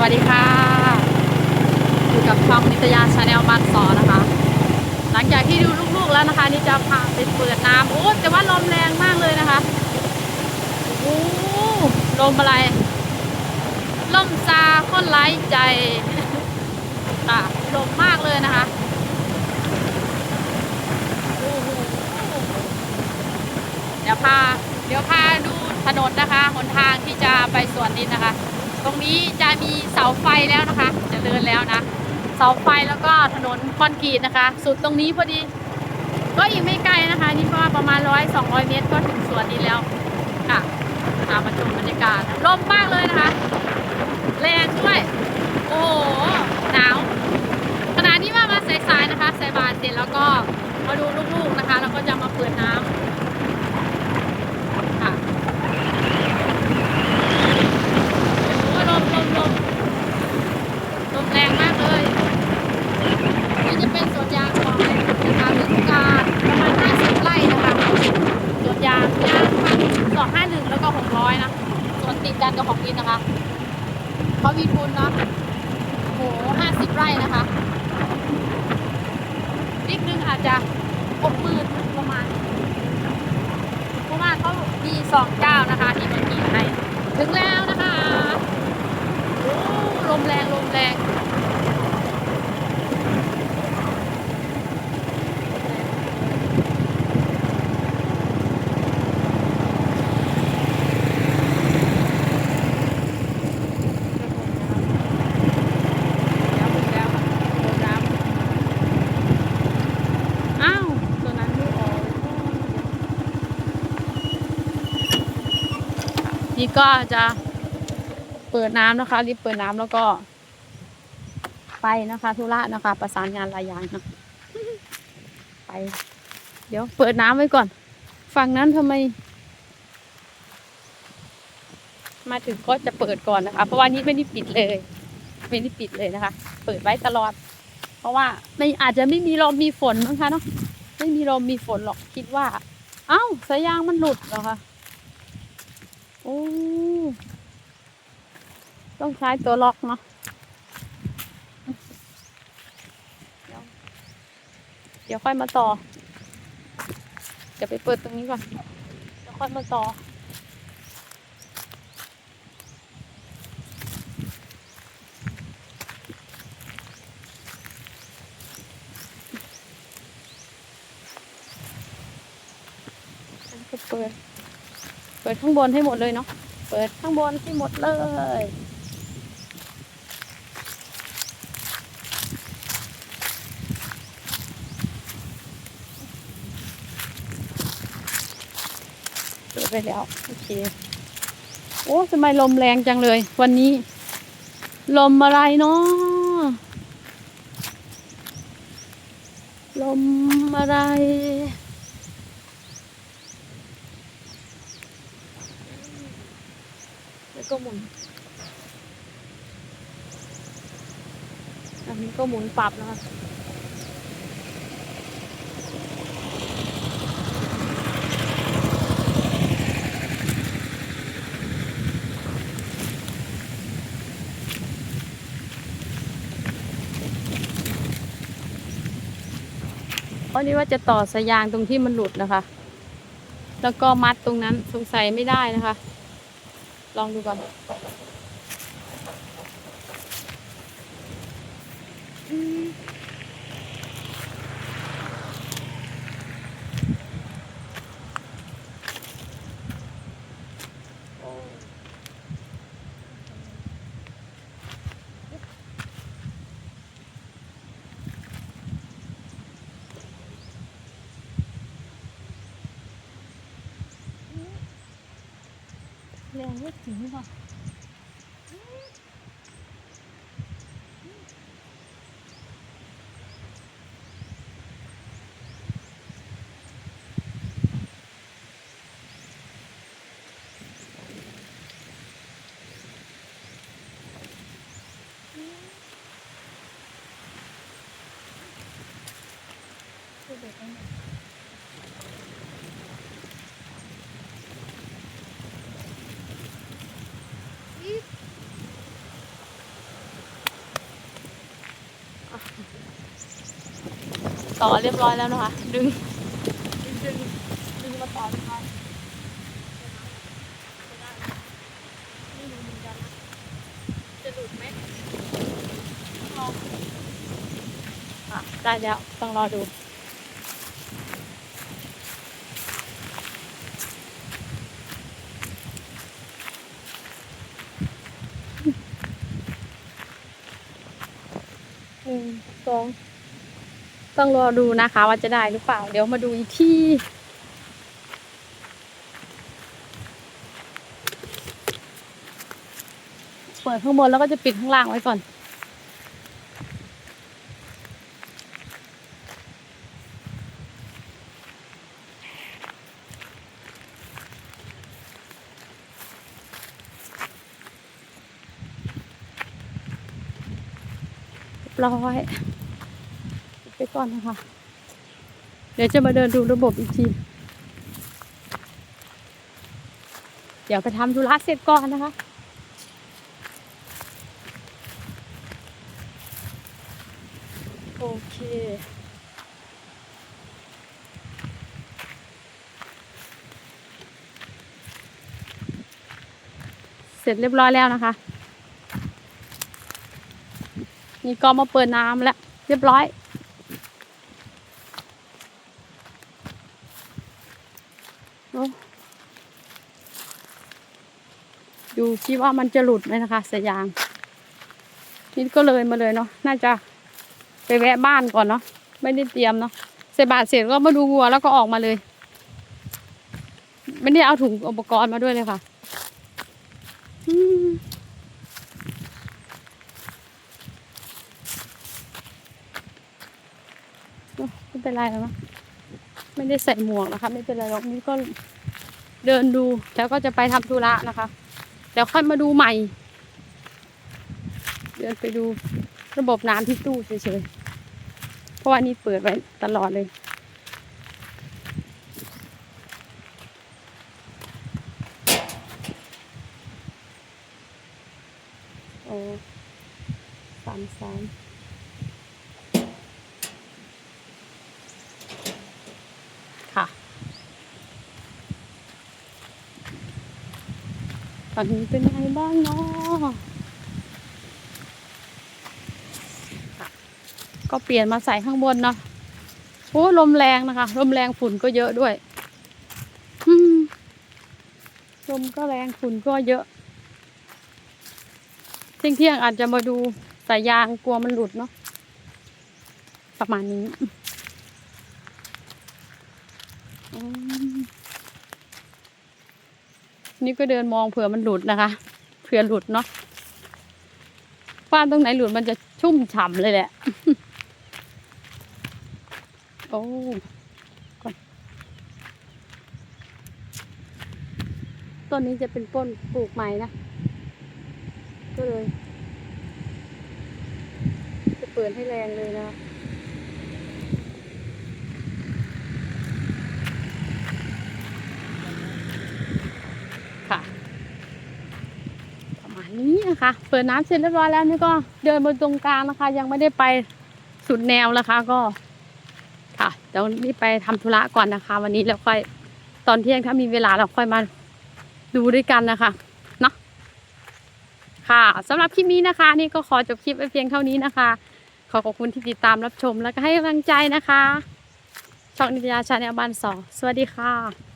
วัสดีค่ะ อยู่กับช่องนิตยาชาแนลบ้านสอนะคะ หลังจากที่ดูลูกๆแล้วนะคะนี่จะพาไปเปิดน้ำโอ้แต่ว่าลมแรงมากเลยนะคะโอ้ลมอะไรลมซาคนไร้ใจค่ะลมมากเลยนะคะเดี๋ยวพาเดี๋ยวพาดูถนนนะคะหนทางที่จะไปสวนดินนะคะ ตรงนี้จะมีเสาไฟแล้วนะคะจะเดินแล้วนะ เสาไฟแล้วก็ถนนคอนกรีตนะคะ สุดตรงนี้พอดี ก็อีกไม่ไกลนะคะนี่ก็ประมาณร้อยสองร้อยเมตรก็ถึงสวนดินแล้วค่ะตามาชมบรรยากาศลมมากเลยนะคะ แรงด้วย โอ้โหหนาวขณะนี้ว่ามาสายๆนะคะใส่บาตรเสร็จแล้วก็มาดูลูกๆนะคะ แล้วก็จะมาเปิดน้ำค่ะโอ้ลมลมลมลมแรงมากเลย นี่จะเป็นสวนยางของในนะคะฤดูกาลประมาณ 50 ไร่นะคะสวนยางยางสองห้าหนึ่งแล้วก็หกร้อยนะ สวนติดกับของวินนะคะเขามีทุนเนาะโหห้าสิบไร่นะคะนิดนึงอาจจะหกหมื่นประมาณเพราะว่าเขามีสองเจ้านะคะที่มากีดให้ถึงแล้วนะคะโอ้ลมแรงลมแรง แล้วถึงแล้วโดนน้ำอ้าวตัวนั้นไม่ออก นี่ก็จะเปิดน้ำนะคะรีบเปิดน้ำแล้วก็ ไปนะคะ ธุระนะคะ ประสานงานหลายอย่างนะไป เดี๋ยวเปิดน้ำไว้ก่อน ฝั่งนั้นทำไม มาถึงก็จะเปิดก่อนนะคะ เพราะว่านี้ไม่ได้ปิดเลยไม่ได้ปิดเลยนะคะ เปิดไว้ตลอด เพราะว่าไม่อาจจะไม่มีลมมีฝนมั้งคะเนาะไม่มีลมมีฝนหรอกคิดว่า เอ้าสายยางมันหลุดเหรอคะ โอ้ต้องใช้ตัวล็อกเนาะเดี๋ยวค่อยมาต่อ เดี๋ยวไปเปิดตรงนี้ก่อนเดี๋ยวค่อยมาต่อ ก็เปิด เปิดข้างบนให้หมดเลยเนาะ เปิดข้างบนให้หมดเลย เปิดไปแล้ว โอเค โอ้ทำไมลมแรงจังเลย วันนี้ ลมอะไรเนาะลมอะไร แล้วก็หมุน อันนี้ก็หมุนปรับนะคะเพราะนี้ว่าจะต่อสายยางตรงที่มันหลุดนะคะ แล้วก็มัดตรงนั้นสงสัยไม่ได้นะคะ ลองดูก่อน leo rất kín vào Thank you. ต่อเรียบร้อยแล้วนะคะ ดึง ดึง ดึงมาต่อนะคะไม่รู้เหมือนกันนะจะหลุดไหมลองอะได้แล้วต้องรอดูหนึ่งสอง ต้องรอดูนะคะว่าจะได้หรือเปล่า เดี๋ยวมาดูอีกที่ เปิดข้างบนแล้วก็จะปิดข้างล่างไว้ก่อนเรียบร้อย ก่อนนะคะ เดี๋ยวจะมาเดินดูระบบอีกที เดี๋ยวไปทำธุระเสร็จก่อนนะคะโอเค เสร็จเรียบร้อยแล้วนะคะ นี่ก็มาเปิดน้ำแล้ว เรียบร้อย โอ้ ดูคิดว่ามันจะหลุดไหมนะคะสายยางนี่ก็เลยมาเลยเนาะน่าจะไปแวะบ้านก่อนเนาะไม่ได้เตรียมเนาะเสร็จบาทเสร็จก็มาดูวัวแล้วก็ออกมาเลย ไม่ได้เอาถุงอุปกรณ์มาด้วยเลยค่ะไม่เป็นไรแล้วนะ ไม่ได้ใส่หมวกนะคะ ไม่เป็นไรหรอกนี่ก็เดินดูแล้วก็จะไปทำธุระนะคะเดี๋ยวค่อยมาดูใหม่ เดินไปดูระบบน้ำที่ตู้เฉยๆเพราะว่านี่เปิดไว้ตลอดเลย โอ้สามสาม ตอนนี้เป็นไงบ้างเนาะก็เปลี่ยนมาใส่ข้างบนเนาะโอ้ลมแรงนะคะ ลมแรงฝุ่นก็เยอะด้วยลมก็แรงฝุ่นก็เยอะเที่ยงเที่ยงๆอาจจะมาดูสายยางกลัวมันหลุดเนาะประมาณนี้อืม นี่ก็เดินมองเผื่อมันหลุดนะคะ เผื่อหลุดเนาะฟ้านตรงไหนหลุดมันจะชุ่มฉ่ำเลยแหละ โอ้ก่อนต้นนี้จะเป็นต้นปลูกใหม่นะ ก็เลย จะเปิดให้แรงเลยนะ ประมาณ นะคะ เปิดน้ำเสร็จเรียบร้อยแล้วนี่ก็เดินบนตรงกลางนะคะ ยังไม่ได้ไปสุดแนวนะคะก็ ค่ะเดี๋ยวรีบไปทำธุระก่อนนะคะ วันนี้แล้วค่อยตอนเที่ยงถ้ามีเวลาเราค่อยมาดูด้วยกันนะคะเนาะค่ะสำหรับคลิปนี้นะคะ นี่ก็ขอจบคลิปไว้เพียงเท่านี้นะคะ ขอขอบคุณที่ติดตามรับชมแล้วก็ให้กำลังใจนะคะ ช่องนิตยาชาแนลบ้านสองสวัสดีค่ะ